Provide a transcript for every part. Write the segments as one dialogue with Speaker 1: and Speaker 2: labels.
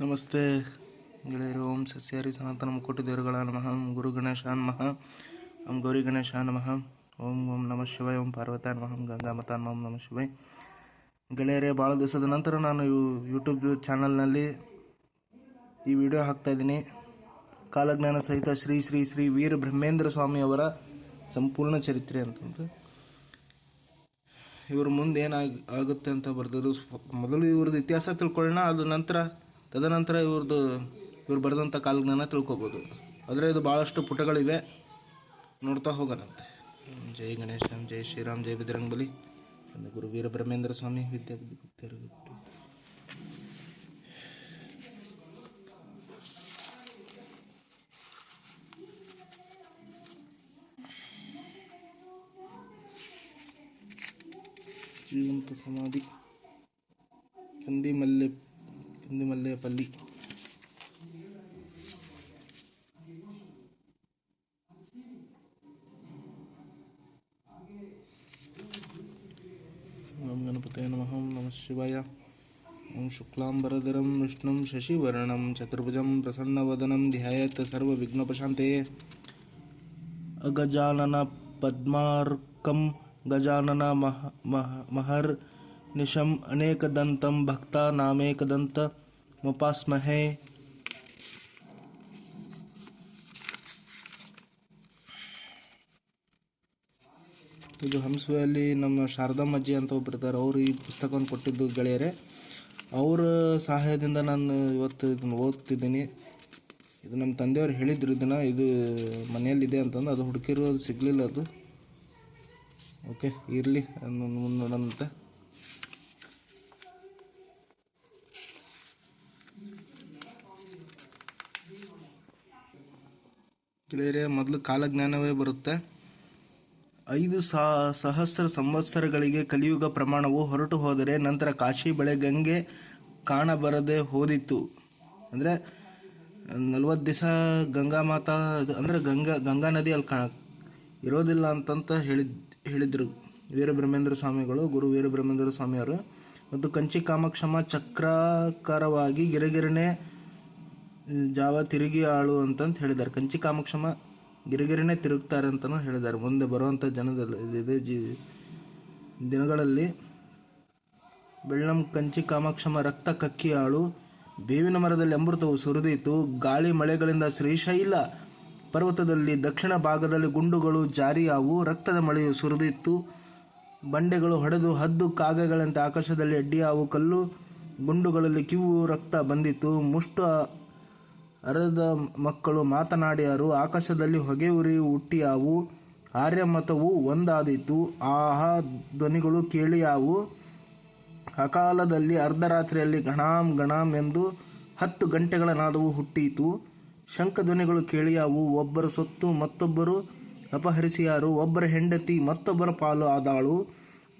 Speaker 1: ನಮಸ್ತೆ ಗೆಳೆಯರು, ಓಂ ಸಸ್ಯಾರಿ ಸನಾತನ ಮುಕ್ಕುಟಿ ದೇವರುಗಳ ನಮಃ. ಗುರು ಗಣೇಶ ನಮಃ. ಓಂ ಗೌರಿ ಗಣೇಶ ನಮಃ. ಓಂ ಓಂ ನಮಃ ಶಿವಾಯ ಓಂ ಪಾರ್ವತ ನಮಃ. ಗಂಗಾ ಮತ ಓಂ ನಮ ಶಿವಾಯ ಗೆಳೆಯರೇ ಭಾಳ ದಿವಸದ ನಂತರ ನಾನು ಯೂಟ್ಯೂಬ್ ಚಾನಲ್ನಲ್ಲಿ ಈ ವಿಡಿಯೋ ಹಾಕ್ತಾ ಇದ್ದೀನಿ. ಕಾಲಜ್ಞಾನ ಸಹಿತ ಶ್ರೀ ಶ್ರೀ ಶ್ರೀ ವೀರ ಬ್ರಹ್ಮೇಂದ್ರ ಸ್ವಾಮಿ ಅವರ ಸಂಪೂರ್ಣ ಚರಿತ್ರೆ ಅಂತಂದು. ಇವರು ಮುಂದೆ ಏನಾಗ, ಆಗುತ್ತೆ ಅಂತ ಬರ್ದರು ಮೊದಲು ಇವ್ರದ್ದು ಇತಿಹಾಸ ತಿಳ್ಕೊಳ್ಳೋಣ, ಅದು ನಂತರ ತದನಂತರ ಇವ್ರದ್ದು ಇವ್ರು ಬರೆದಂಥ ಕಾಲಜ್ಞಾನ ತಿಳ್ಕೊಬೋದು. ಆದರೆ ಇದು ಭಾಳಷ್ಟು ಪುಟಗಳಿವೆ. ನೋಡ್ತಾ ಹೋಗೋಣಂತೆ. ಜೈ ಗಣೇಶನ್, ಜೈ ಶ್ರೀರಾಮ್, ಜೈ ಬಜರಂಗ್ ಬಲಿ. ಒಂದು ಗುರು ವೀರ ಬ್ರಹ್ಮೇಂದ್ರ ಸ್ವಾಮಿ ವಿದ್ಯಾ ಬುದ್ಧಿಗುಪ್ತರು. ಜೀವಂತ ಸಮಾಧಿ. ಕಂದಿ मल्लेपल ओम गणपते नम नम शिवाय। ओं शुक्लांबरधर विष्णु शशिवर्ण, चतुर्भुज प्रसन्न वदनम ध्यात सर्विघ्नप्रशाते गजानन पद्मा गजानन मह मह महर् ಮಹ ಅನೇಕ ನಿಶಂ ಅನೇಕದಂತಂ ಭಕ್ತ ನಾಮೇಕದಂತ ಮುಪಾಸ್ಮಹೇ. ಇದು ಹಂಸವೆಯಲ್ಲಿ ನಮ್ಮ ಶಾರದಮ್ಮಜ್ಜಿ ಅಂತ ಒಬ್ಬರು ಇದ್ದಾರೆ. ಅವರು ಈ ಪುಸ್ತಕವನ್ನು ಕೊಟ್ಟಿದ್ದು ಗೆಳೆಯರೆ. ಅವರ ಸಹಾಯದಿಂದ ನಾನು ಇವತ್ತು ಇದನ್ನು ಓದ್ತಿದ್ದೀನಿ. ಇದು ನಮ್ಮ ತಂದೆಯವರು ಹೇಳಿದ್ರು ಇದನ್ನು. ಇದು ಮನೆಯಲ್ಲಿದೆ ಅಂತಂದು. ಅದು ಹುಡುಕಿರೋದು ಸಿಗಲಿಲ್ಲ ಅದು. ಓಕೆ, ಇರಲಿ. ನೋಡೋಣಂತೆ. ಗೆಳೆಯರೇ, ಮೊದಲು ಕಾಲಜ್ಞಾನವೇ ಬರುತ್ತೆ. ಐದು ಸಹಸ್ರ ಸಂವತ್ಸರಗಳಿಗೆ ಕಲಿಯುಗ ಪ್ರಮಾಣವು ಹೊರಟು ಹೋದರೆ ನಂತರ ಕಾಶಿ ಬಳೆ ಗಂಗೆ ಕಾಣಬರದೆ ಹೋದಿತ್ತು. ಅಂದರೆ, ನಲ್ವತ್ತು ದಿವಸ ಗಂಗಾ ಮಾತಾ, ಅಂದರೆ ಗಂಗಾ ಗಂಗಾ ನದಿ ಅಲ್ಲಿ ಕಾಣ ಇರೋದಿಲ್ಲ ಅಂತಂತ ಹೇಳಿದ್ ಹೇಳಿದರು ವೀರಬ್ರಹ್ಮೇಂದ್ರ ಸ್ವಾಮಿಗಳು, ಗುರು ವೀರಬ್ರಹ್ಮೇಂದ್ರ ಸ್ವಾಮಿಯವರು. ಮತ್ತು ಕಂಚಿ ಕಾಮಕ್ಷಮ ಚಕ್ರಾಕಾರವಾಗಿ ಗಿರಗಿರನೆ ಜಾವ ತಿರುಗಿ ಆಳು ಅಂತಂತ ಹೇಳಿದ್ದಾರೆ. ಕಂಚಿ ಕಾಮಕ್ಷಮ ಗಿರಿಗಿರಿನೇ ತಿರುಗ್ತಾರೆ ಅಂತಲೂ ಹೇಳಿದ್ದಾರೆ. ಮುಂದೆ ಬರುವಂಥ ಜನದಲ್ಲಿ ಇದೆ ಜಿ ದಿನಗಳಲ್ಲಿ ಬೆಳ್ಳಂ ಕಂಚಿ ಕಾಮಾಕ್ಷಮ ರಕ್ತ ಕಕ್ಕಿ ಆಳು, ಬೇವಿನ ಮರದಲ್ಲಿ ಅಮೃತವು ಸುರಿದಿತ್ತು ಗಾಳಿ ಮಳೆಗಳಿಂದ ಶ್ರೀಶೈಲ ಪರ್ವತದಲ್ಲಿ ದಕ್ಷಿಣ ಭಾಗದಲ್ಲಿ ಗುಂಡುಗಳು ಜಾರಿಯಾವು ರಕ್ತದ ಮಳೆಯು ಸುರಿದಿತ್ತು ಬಂಡೆಗಳು ಹೊಡೆದು ಹದ್ದು ಕಾಗೆಗಳಂತೆ ಆಕಾಶದಲ್ಲಿ ಅಡ್ಡಿಯಾವು ಕಲ್ಲು ಗುಂಡುಗಳಲ್ಲಿ ಕಿವು, ರಕ್ತ ಬಂದಿತ್ತು ಮುಷ್ಟ ಅರದ ಮಕ್ಕಳು ಮಾತನಾಡಿಯರು, ಆಕಾಶದಲ್ಲಿ ಹೊಗೆ ಉರಿ ಹುಟ್ಟಿಯಾವು, ಆರ್ಯಮತವು ಒಂದಾದೀತು, ಆಹಾ ಧ್ವನಿಗಳು ಕೇಳಿಯಾವು. ಅಕಾಲದಲ್ಲಿ ಅರ್ಧರಾತ್ರಿಯಲ್ಲಿ ಗಣಾಂ ಗಣಾಂ ಎಂದು ಹತ್ತು ಗಂಟೆಗಳ ನಾದವು ಹುಟ್ಟೀತು ಶಂಖಧ್ವನಿಗಳು ಕೇಳಿಯಾವು, ಒಬ್ಬರ ಸೊತ್ತು ಮತ್ತೊಬ್ಬರು ಅಪಹರಿಸಿಯಾರು, ಒಬ್ಬರ ಹೆಂಡತಿ ಮತ್ತೊಬ್ಬರ ಪಾಲು ಆದಾಳು.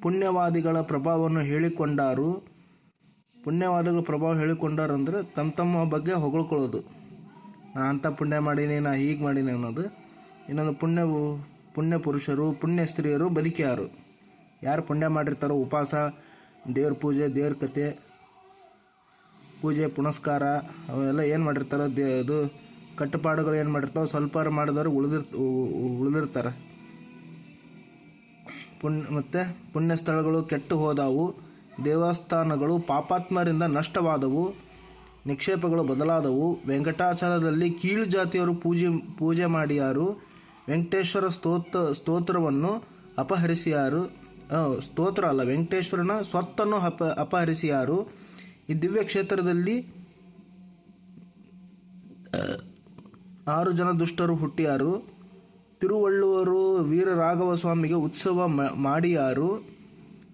Speaker 1: ಪುಣ್ಯವಾದಿಗಳ ಪ್ರಭಾವವನ್ನು ಹೇಳಿಕೊಂಡಾರು. ಪುಣ್ಯವಾದಿಗಳ ಪ್ರಭಾವ ಹೇಳಿಕೊಂಡಾರು ಅಂದರೆ ತಮ್ಮ ತಮ್ಮ ಬಗ್ಗೆ ಹೊಗಳ್ಕೊಳ್ಳೋದು. ನಾ ಅಂಥ ಪುಣ್ಯ ಮಾಡೀನಿ, ನಾ ಹೀಗೆ ಮಾಡೀನಿ ಅನ್ನೋದು. ಇನ್ನೊಂದು ಪುಣ್ಯವು ಪುಣ್ಯ ಪುರುಷರು, ಪುಣ್ಯ ಸ್ತ್ರೀಯರು ಬದುಕಿಯಾರು. ಯಾರು ಪುಣ್ಯ ಮಾಡಿರ್ತಾರೋ ಉಪವಾಸ, ದೇವ್ರ ಪೂಜೆ, ದೇವ್ರ ಕತೆ ಪೂಜೆ, ಪುನಸ್ಕಾರ, ಅವೆಲ್ಲ ಏನು ಮಾಡಿರ್ತಾರೋ ದೇ, ಅದು ಕಟ್ಟುಪಾಡುಗಳು ಏನು ಮಾಡಿರ್ತಾವೆ ಸ್ವಲ್ಪ ಮಾಡಿದವರು ಉಳಿದಿರ್ ಉಳಿದಿರ್ತಾರೆ. ಪುಣ್ಯ, ಮತ್ತು ಪುಣ್ಯ ಸ್ಥಳಗಳು ಕೆಟ್ಟು ಹೋದವು, ದೇವಸ್ಥಾನಗಳು ಪಾಪಾತ್ಮರಿಂದ ನಷ್ಟವಾದವು. ನಿಕ್ಷೇಪಗಳು ಬದಲಾದವು. ವೆಂಕಟಾಚಾರದಲ್ಲಿ ಕೀಳು ಜಾತಿಯವರು ಪೂಜೆ ಪೂಜೆ ಮಾಡಿಯಾರು. ವೆಂಕಟೇಶ್ವರ ಸ್ತೋತ್ರ, ಸ್ತೋತ್ರವನ್ನು ಅಪಹರಿಸಿಯಾರು. ಸ್ತೋತ್ರ ಅಲ್ಲ, ವೆಂಕಟೇಶ್ವರನ ಸ್ವತ್ತನ್ನು ಅಪ, ಅಪಹರಿಸಿಯಾರು. ಈ ದಿವ್ಯ ಕ್ಷೇತ್ರದಲ್ಲಿ ಆರು ಜನ ದುಷ್ಟರು ಹುಟ್ಟಿಯಾರು. ತಿರುವಳ್ಳುವರು ವೀರ ರಾಘವ ಸ್ವಾಮಿಗೆ ಉತ್ಸವ ಮಾಡಿಯಾರು.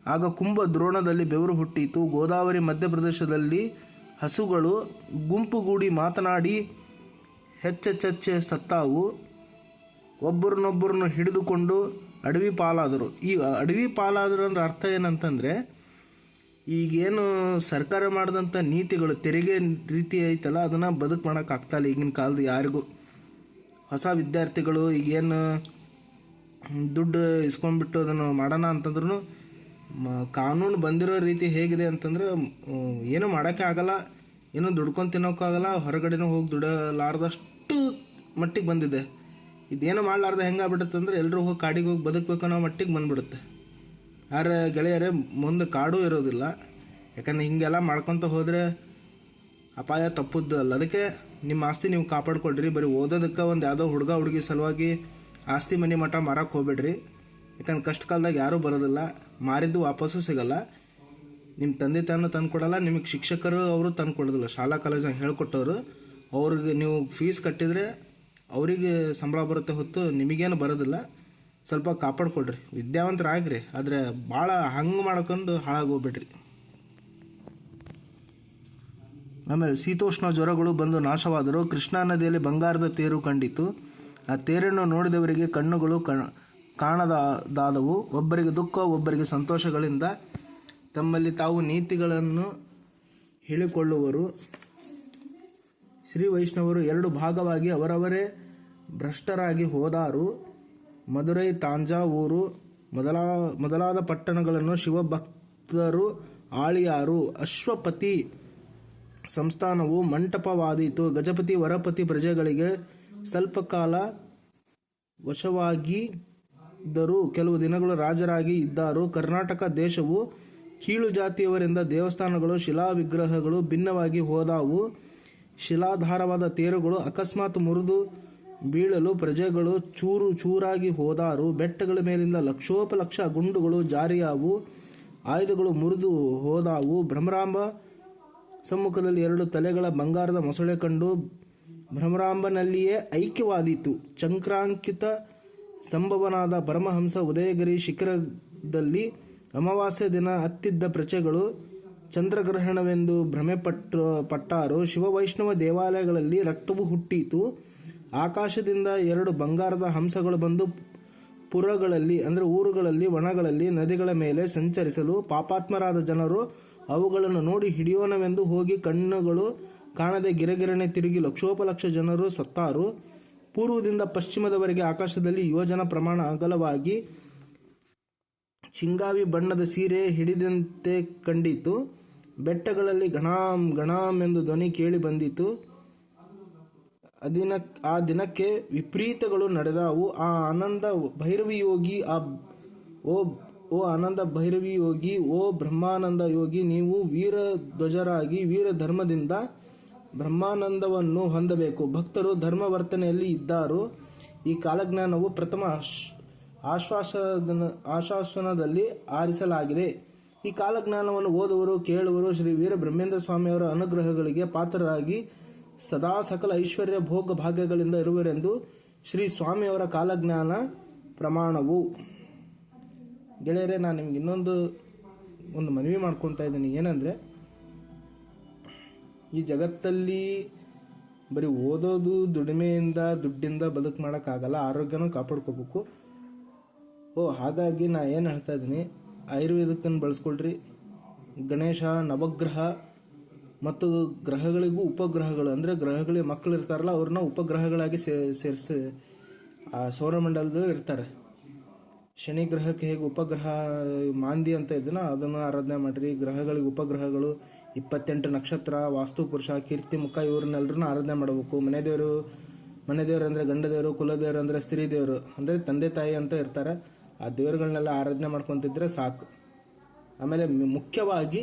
Speaker 1: ಆಗ ಕುಂಭ ದ್ರೋಣದಲ್ಲಿ ಬೆವರು ಹುಟ್ಟಿತು. ಗೋದಾವರಿ ಮಧ್ಯಪ್ರದೇಶದಲ್ಲಿ ಹಸುಗಳು ಗುಂಪುಗೂಡಿ ಮಾತನಾಡಿ ಹೆಚ್ಚೆಚ್ಚೆಚ್ಚೆ ಸತ್ತಾವು. ಒಬ್ಬರನ್ನೊಬ್ಬರನ್ನು ಹಿಡಿದುಕೊಂಡು ಅಡವಿ ಪಾಲಾದರು. ಈ ಅಡವಿ ಪಾಲಾದರು ಅಂದ್ರೆ ಅರ್ಥ ಏನಂತಂದರೆ, ಈಗೇನು ಸರ್ಕಾರ ಮಾಡಿದಂಥ ನೀತಿಗಳು ತೆರಿಗೆ ರೀತಿ ಐತಲ್ಲ, ಅದನ್ನು ಬದುಕು ಮಾಡೋಕ್ಕಾಗ್ತಾಯಿಲ್ಲ ಈಗಿನ ಕಾಲದ ಯಾರಿಗೂ. ಹೊಸ ವಿದ್ಯಾರ್ಥಿಗಳು ಈಗೇನು ದುಡ್ಡು ಇಸ್ಕೊಂಡ್ಬಿಟ್ಟು ಅದನ್ನು ಮಾಡೋಣ ಅಂತಂದ್ರೂ ಕಾನೂನು ಬಂದಿರೋ ರೀತಿ ಹೇಗಿದೆ ಅಂತಂದ್ರೆ ಏನೂ ಮಾಡೋಕ್ಕೆ ಆಗಲ್ಲ, ಏನೂ ದುಡ್ಕೊಂಡು ತಿನ್ನೋಕ್ಕಾಗಲ್ಲ ಹೊರಗಡೆನೂ ಹೋಗಿ ದುಡಲಾರ್ದಷ್ಟು ಮಟ್ಟಿಗೆ ಬಂದಿದೆ. ಇದೇನು ಮಾಡಲಾರ್ದ ಹೆಂಗಾಗ್ಬಿಡುತ್ತೆ ಅಂದ್ರೆ ಎಲ್ಲರೂ ಹೋಗಿ ಕಾಡಿಗೆ ಹೋಗಿ ಬದುಕಬೇಕು ಅನ್ನೋ ಮಟ್ಟಿಗೆ ಬಂದ್ಬಿಡುತ್ತೆ. ಆದರೆ ಗೆಳೆಯರೇ, ಮುಂದೆ ಕಾಡು ಇರೋದಿಲ್ಲ. ಯಾಕಂದ್ರೆ ಹೀಗೆಲ್ಲ ಮಾಡ್ಕೊತ ಹೋದರೆ ಅಪಾಯ ತಪ್ಪದ್ದು ಅಲ್ಲ. ಅದಕ್ಕೆ ನಿಮ್ಮ ಆಸ್ತಿ ನೀವು ಕಾಪಾಡ್ಕೊಳ್ರಿ. ಬರೀ ಓದೋದಕ್ಕೆ ಒಂದು ಯಾವುದೋ ಹುಡುಗ ಹುಡುಗಿ ಸಲುವಾಗಿ ಆಸ್ತಿ ಮನೆ ಮಠ ಮಾರಕ್ಕೆ ಹೋಗ್ಬೇಡ್ರಿ. ಯಾಕಂದ್ರೆ ಕಷ್ಟ ಕಾಲದಾಗ ಯಾರೂ ಬರೋದಿಲ್ಲ. ಮಾರಿದ್ದು ವಾಪಸ್ಸು ಸಿಗಲ್ಲ. ನಿಮ್ಮ ತಂದೆ ತಾನು ತಂದು ಕೊಡಲ್ಲ, ನಿಮಗೆ ಶಿಕ್ಷಕರು ಅವರು ತಂದು ಕೊಡೋದಿಲ್ಲ. ಶಾಲಾ ಕಾಲೇಜಾಗ ಹೇಳ್ಕೊಟ್ಟವರು. ಅವ್ರಿಗೆ ನೀವು ಫೀಸ್ ಕಟ್ಟಿದರೆ ಅವರಿಗೆ ಸಂಬಳ ಬರುತ್ತೆ ಹೊತ್ತು ನಿಮಗೇನು ಬರೋದಿಲ್ಲ. ಸ್ವಲ್ಪ ಕಾಪಾಡ್ಕೊಡ್ರಿ ವಿದ್ಯಾವಂತರಾಗ್ರಿ. ಆದರೆ ಭಾಳ ಹಂಗೆ ಮಾಡ್ಕೊಂಡು ಹಾಳಾಗೋಗ್ಬೇಡ್ರಿ. ಆಮೇಲೆ ಶೀತೋಷ್ಣ ಜ್ವರಗಳು ಬಂದು ನಾಶವಾದರೂ ಕೃಷ್ಣಾ ನದಿಯಲ್ಲಿ ಬಂಗಾರದ ತೇರು ಕಂಡಿತು ಆ ತೇರನ್ನು ನೋಡಿದವರಿಗೆ ಕಣ್ಣುಗಳು ಕಣ ಕಾಣದಾದವು. ಒಬ್ಬರಿಗೆ ದುಃಖ, ಒಬ್ಬರಿಗೆ ಸಂತೋಷಗಳಿಂದ ತಮ್ಮಲ್ಲಿ ತಾವು ನೀತಿಗಳನ್ನು ಹೇಳಿಕೊಳ್ಳುವರು. ಶ್ರೀ ವೈಷ್ಣವರು ಎರಡು ಭಾಗವಾಗಿ ಅವರವರೇ ಭ್ರಷ್ಟರಾಗಿ ಹೋದಾರು. ಮಧುರೈ ತಾಂಜಾವೂರು ಮೊದಲಾ, ಮೊದಲಾದ ಪಟ್ಟಣಗಳನ್ನು ಶಿವಭಕ್ತರು ಆಳಿಯಾರು. ಅಶ್ವಪತಿ ಸಂಸ್ಥಾನವು ಮಂಟಪವಾದೀತು. ಗಜಪತಿ, ವರಪತಿ ಪ್ರಜೆಗಳಿಗೆ ಸ್ವಲ್ಪ ಕಾಲ ವಶವಾಗಿದ್ದರು ಕೆಲವು ದಿನಗಳು ರಾಜರಾಗಿ ಇದ್ದರು ಕರ್ನಾಟಕ ದೇಶವು ಕೀಳು ಜಾತಿಯವರಿಂದ ದೇವಸ್ಥಾನಗಳು ಶಿಲಾ ವಿಗ್ರಹಗಳು ಭಿನ್ನವಾಗಿ ಹೋದವು. ಶಿಲಾಧಾರವಾದ ತೇರುಗಳು ಅಕಸ್ಮಾತ್ ಮುರಿದು ಬೀಳಲು ಪ್ರಜೆಗಳು ಚೂರು ಚೂರಾಗಿ ಹೋದಾರು. ಬೆಟ್ಟಗಳ ಮೇಲಿಂದ ಲಕ್ಷೋಪಲಕ್ಷ ಗುಂಡುಗಳು ಜಾರಿಯಾವು. ಆಯುಧಗಳು ಮುರಿದು ಹೋದಾವು. ಭ್ರಮರಾಂಬ ಸಮ್ಮುಖದಲ್ಲಿ ಎರಡು ತಲೆಗಳ ಬಂಗಾರದ ಮೊಸಳೆ ಕಂಡು ಭ್ರಮರಾಂಬನಲ್ಲಿಯೇ ಐಕ್ಯವಾದೀತು. ಚಕ್ರಾಂಕಿತ ಸಂಭವನಾದ ಪರಮಹಂಸ ಉದಯಗಿರಿ ಶಿಖರದಲ್ಲಿ ಅಮಾವಾಸ್ಯ ದಿನ ಹತ್ತಿದ್ದ ಪ್ರಜೆಗಳು ಚಂದ್ರಗ್ರಹಣವೆಂದು ಭ್ರಮೆ ಪಟ್ಟ ಪಟ್ಟಾರು ಶಿವವೈಷ್ಣವ ದೇವಾಲಯಗಳಲ್ಲಿ ರಕ್ತವು ಹುಟ್ಟಿತು. ಆಕಾಶದಿಂದ ಎರಡು ಬಂಗಾರದ ಹಂಸಗಳು ಬಂದು ಪುರಗಳಲ್ಲಿ, ಅಂದರೆ ಊರುಗಳಲ್ಲಿ, ವನಗಳಲ್ಲಿ, ನದಿಗಳ ಮೇಲೆ ಸಂಚರಿಸಲು ಪಾಪಾತ್ಮರಾದ ಜನರು ಅವುಗಳನ್ನು ನೋಡಿ ಹಿಡಿಯೋಣವೆಂದು ಹೋಗಿ ಕಣ್ಣುಗಳು ಕಾಣದೆ ಗಿರಗಿರಣೆ ತಿರುಗಿ ಲಕ್ಷೋಪಲಕ್ಷ ಜನರು ಸತ್ತಾರು. ಪೂರ್ವದಿಂದ ಪಶ್ಚಿಮದವರೆಗೆ ಆಕಾಶದಲ್ಲಿ ಯೋಜನ ಪ್ರಮಾಣ ಅಗಲವಾಗಿ ಚಿಂಗಾವಿ ಬಣ್ಣದ ಸೀರೆ ಹಿಡಿದಂತೆ ಕಂಡಿತು. ಬೆಟ್ಟಗಳಲ್ಲಿ ಘಣಾಂ ಘಣಾಂ ಎಂದು ಧ್ವನಿ ಕೇಳಿ ಬಂದಿತು. ಅದಿನ ಆ ದಿನಕ್ಕೆ ವಿಪರೀತಗಳು ನಡೆದವು. ಆ ಆನಂದ ಭೈರವಿ ಯೋಗಿ, ಆ ಓ ಓ ಆನಂದ ಭೈರವಿ ಯೋಗಿ, ಓ ಬ್ರಹ್ಮಾನಂದ ಯೋಗಿ, ನೀವು ವೀರ ಧ್ವಜರಾಗಿ ವೀರ ಧರ್ಮದಿಂದ ಬ್ರಹ್ಮಾನಂದವನ್ನು ಹೊಂದಬೇಕು. ಭಕ್ತರು ಧರ್ಮವರ್ತನೆಯಲ್ಲಿ ಇದ್ದಾರು. ಈ ಕಾಲಜ್ಞಾನವು ಪ್ರಥಮ ಆಶ್- ಆಶ್ವಾಸನ ಆಶ್ವಾಸನದಲ್ಲಿ ಆರಿಸಲಾಗಿದೆ. ಈ ಕಾಲಜ್ಞಾನವನ್ನು ಓದುವರು, ಕೇಳುವರು ಶ್ರೀ ವೀರ ಬ್ರಹ್ಮೇಂದ್ರ ಸ್ವಾಮಿಯವರ ಅನುಗ್ರಹಗಳಿಗೆ ಪಾತ್ರರಾಗಿ ಸದಾ ಸಕಲ ಐಶ್ವರ್ಯ ಭೋಗ ಭಾಗ್ಯಗಳಿಂದ ಇರುವರೆಂದು ಶ್ರೀ ಸ್ವಾಮಿಯವರ ಕಾಲಜ್ಞಾನ ಪ್ರಮಾಣವು. ಗೆಳೆಯರೇ, ನಾನು ನಿಮ್ಗೆ ಇನ್ನೊಂದು, ಒಂದು ಮನವಿ ಮಾಡ್ಕೊತಾ ಇದ್ದೀನಿ. ಏನಂದರೆ ಈ ಜಗತ್ತಲ್ಲಿ ಬರೀ ಓದೋದು ದುಡಿಮೆಯಿಂದ, ದುಡ್ಡಿಂದ ಬದುಕು ಮಾಡೋಕ್ಕಾಗಲ್ಲ, ಆರೋಗ್ಯನೂ ಕಾಪಾಡ್ಕೋಬೇಕು. ಓ, ಹಾಗಾಗಿ ನಾ ಏನು ಹೇಳ್ತಾ ಇದ್ದೀನಿ? ಆಯುರ್ವೇದಕ್ಕನ್ನು ಬಳಸ್ಕೊಳ್ರಿ. ಗಣೇಶ, ನವಗ್ರಹ ಮತ್ತು ಗ್ರಹಗಳಿಗೂ ಉಪಗ್ರಹಗಳು. ಅಂದರೆ ಗ್ರಹಗಳಿಗೆ ಮಕ್ಕಳು ಇರ್ತಾರಲ್ಲ, ಅವ್ರನ್ನ ಉಪಗ್ರಹಗಳಾಗಿ ಸೇರಿಸಿ, ಆ ಸೌರಮಂಡಲದಲ್ಲಿ ಇರ್ತಾರೆ. ಶನಿ ಗ್ರಹಕ್ಕೆ ಹೇಗೆ ಉಪಗ್ರಹ, ಮಾಂದಿ ಅಂತ ಇದನ್ನ ಅದನ್ನು ಆರಾಧನೆ ಮಾಡಿರಿ. ಗ್ರಹಗಳಿಗೆ ಉಪಗ್ರಹಗಳು. ಇಪ್ಪತ್ತೆಂಟು ನಕ್ಷತ್ರ, ವಾಸ್ತು, ಪುರುಷ, ಕೀರ್ತಿ, ಮುಖ ಇವ್ರನ್ನೆಲ್ಲರೂ ಆರಾಧನೆ ಮಾಡಬೇಕು. ಮನೆ ದೇವರು ಮನೆ ದೇವರು ಅಂದರೆ ಗಂಡ ದೇವರು ಕುಲದೇವರು ಅಂದರೆ ಸ್ತ್ರೀ ದೇವರು ಅಂದರೆ ತಂದೆ, ತಾಯಿ ಅಂತ ಇರ್ತಾರೆ. ಆ ದೇವರುಗಳನ್ನೆಲ್ಲ ಆರಾಧನೆ ಮಾಡ್ಕೊತಿದ್ರೆ ಸಾಕು. ಆಮೇಲೆ ಮುಖ್ಯವಾಗಿ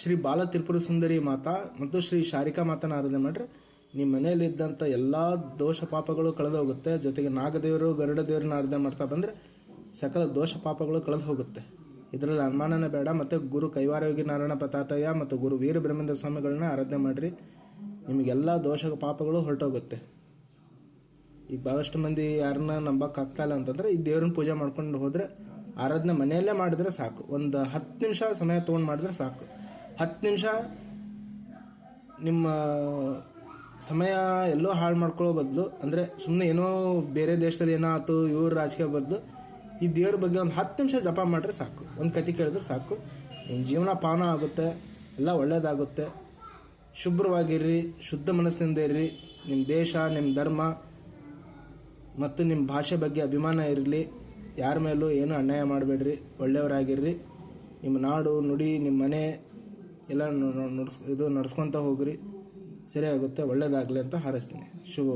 Speaker 1: ಶ್ರೀ ಬಾಲ ತ್ರಿಪುರ ಸುಂದರಿ ಮಾತಾ ಮತ್ತು ಶ್ರೀ ಶಾರಿಕಾ ಮಾತನ ಆರಾಧನೆ ಮಾಡ್ರೆ ನಿಮ್ಮ ಮನೆಯಲ್ಲಿದ್ದಂಥ ಎಲ್ಲ ದೋಷ ಪಾಪಗಳು ಕಳೆದು ಹೋಗುತ್ತೆ ಜೊತೆಗೆ ನಾಗದೇವರು ಗರುಡ ದೇವರನ್ನ ಆರಾಧನೆ ಮಾಡ್ತಾ ಬಂದರೆ ಸಕಲ ದೋಷ ಪಾಪಗಳು ಕಳೆದು ಹೋಗುತ್ತೆ ಇದರಲ್ಲಿ ಅನುಮಾನನೇ ಬೇಡ. ಮತ್ತು ಗುರು ಕೈವಾರಯೋಗಿ ನಾರಾಯಣ ಪತಾತಯ್ಯ ಮತ್ತು ಗುರು ವೀರ ಬ್ರಹ್ಮೇಂದ್ರ ಸ್ವಾಮಿಗಳನ್ನ ಆರಾಧನೆ ಮಾಡಿರಿ. ನಿಮಗೆಲ್ಲ ದೋಷ ಪಾಪಗಳು ಹೊರಟೋಗುತ್ತೆ. ಈಗ ಭಾಳಷ್ಟು ಮಂದಿ ಯಾರನ್ನ ನಂಬಕ್ ಆಗ್ತಾ ಇಲ್ಲ ಅಂತಂದ್ರೆ ಈ ದೇವ್ರನ್ನ ಪೂಜೆ ಮಾಡ್ಕೊಂಡು ಹೋದರೆ ಆರಾಧನೆ ಮನೆಯಲ್ಲೇ ಮಾಡಿದ್ರೆ ಸಾಕು. ಒಂದು ಹತ್ತು ನಿಮಿಷ ಸಮಯ ತೊಗೊಂಡು ಮಾಡಿದ್ರೆ ಸಾಕು. ಹತ್ತು ನಿಮಿಷ ನಿಮ್ಮ ಸಮಯ ಎಲ್ಲೋ ಹಾಳು ಮಾಡ್ಕೊಳ್ಳೋ ಬದಲು ಅಂದರೆ ಸುಮ್ಮನೆ ಏನೋ ಬೇರೆ ದೇಶದಲ್ಲಿ ಏನೋ ಆಯ್ತು ಇವ್ರ ರಾಜಕೀಯ ಬದಲು ಈ ದೇವ್ರ ಬಗ್ಗೆ ಒಂದು ಹತ್ತು ನಿಮಿಷ ಜಪ ಮಾಡಿದ್ರೆ ಸಾಕು. ಒಂದು ಕತೆ ಕೇಳಿದ್ರೆ ಸಾಕು. ನಿಮ್ಮ ಜೀವನ ಪಾವನ ಆಗುತ್ತೆ, ಎಲ್ಲ ಒಳ್ಳೆಯದಾಗುತ್ತೆ ಶುಭ್ರವಾಗಿರ್ರಿ, ಶುದ್ಧ ಮನಸ್ಸಿನಿಂದ ಇರ್ರಿ. ನಿಮ್ಮ ದೇಶ ನಿಮ್ಮ ಧರ್ಮ ಮತ್ತು ನಿಮ್ಮ ಭಾಷೆ ಬಗ್ಗೆ ಅಭಿಮಾನ ಇರಲಿ. ಯಾರ ಮೇಲೂ ಏನೂ ಅನ್ಯಾಯ ಮಾಡಬೇಡ್ರಿ. ಒಳ್ಳೆಯವರಾಗಿರ್ರಿ. ನಿಮ್ಮ ನಾಡು, ನುಡಿ ನಿಮ್ಮ ಮನೆ ಎಲ್ಲ ನಡ್ಸ್ ಇದು ನಡ್ಸ್ಕೊತ ಹೋಗ್ರಿ. ಸರಿಯಾಗುತ್ತೆ ಒಳ್ಳೇದಾಗಲಿ ಅಂತ ಹಾರೈಸ್ತೀನಿ. ಶುಭ